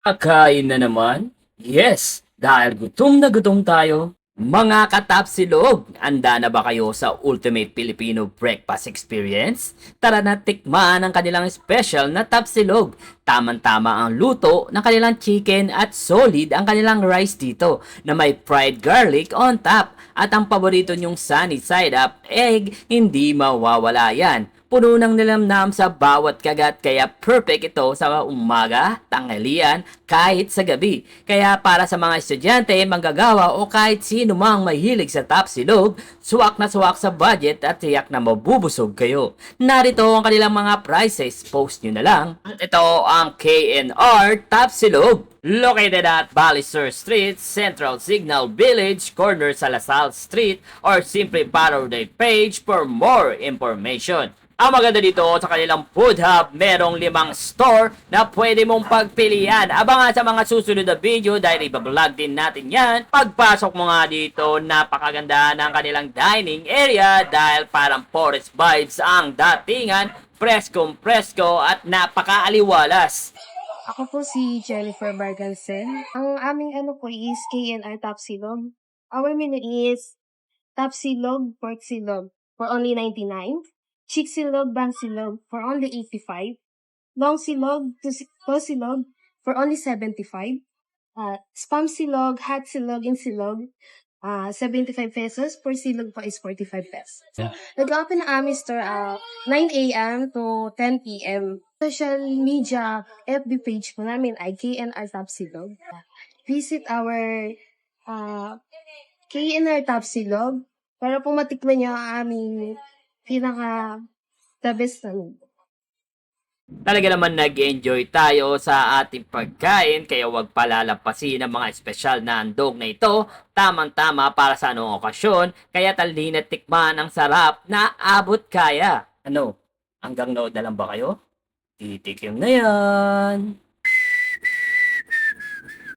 Kakain na naman? Yes, dahil gutom na gutom tayo. Mga katapsilog, anda na ba kayo sa Ultimate Filipino Breakfast Experience? Tara na tikman ang kanilang special na tapsilog. Tama-tama ang luto ng kanilang chicken at solid ang kanilang rice dito na may fried garlic on top. At ang paborito nyong sunny side up egg, hindi mawawala yan. Puno ng nilamnam sa bawat kagat kaya perfect ito sa umaga, tanghalian, kahit sa gabi. Kaya para sa mga estudyante, manggagawa o kahit sino mang mahilig sa tapsilog, suwak na suwak sa budget at tiyak na mabubusog kayo. Narito ang kanilang mga prices, post nyo na lang. At ito ang KNR Tapsilog. Located at Ballister Street, Central Signal Village, corner sa Lasal Street, or simply follow their page for more information. Ang maganda dito sa kanilang food hub, merong limang store na pwede mong pagpilian. Abangan sa mga susunod na video dahil ibablog din natin yan. Pagpasok mo nga dito, napakaganda ng kanilang dining area dahil parang forest vibes ang datingan, preskong presko at napakaaliwalas. Ako po si Jennifer Bargansen. Ang aming ano po is KNR Tapsilog. Our menu is Tapsilog Pork Silog for only 99. Chick Silog Bang Silog for only 85. Long Silog to Silog for only 75. Uh, Spam Silog, Hot Silog, and Silog uh, 75 pesos. Per silog po is 45 pesos. Yeah. Nag-open ang aming store uh, 9 a.m. to 10 p.m. Social media FB page po namin ay KNR Top Silog. Visit our uh, KNR Top Silog para po matikman niyo ang aming pinaka the best namin. Talaga naman nag-enjoy tayo sa ating pagkain kaya huwag palalampasin ang mga espesyal na handog na ito. Tamang-tama para sa anong okasyon kaya talhin at tikman ang sarap na abot kaya. Ano? Hanggang nood na lang ba kayo? Titikim na yan!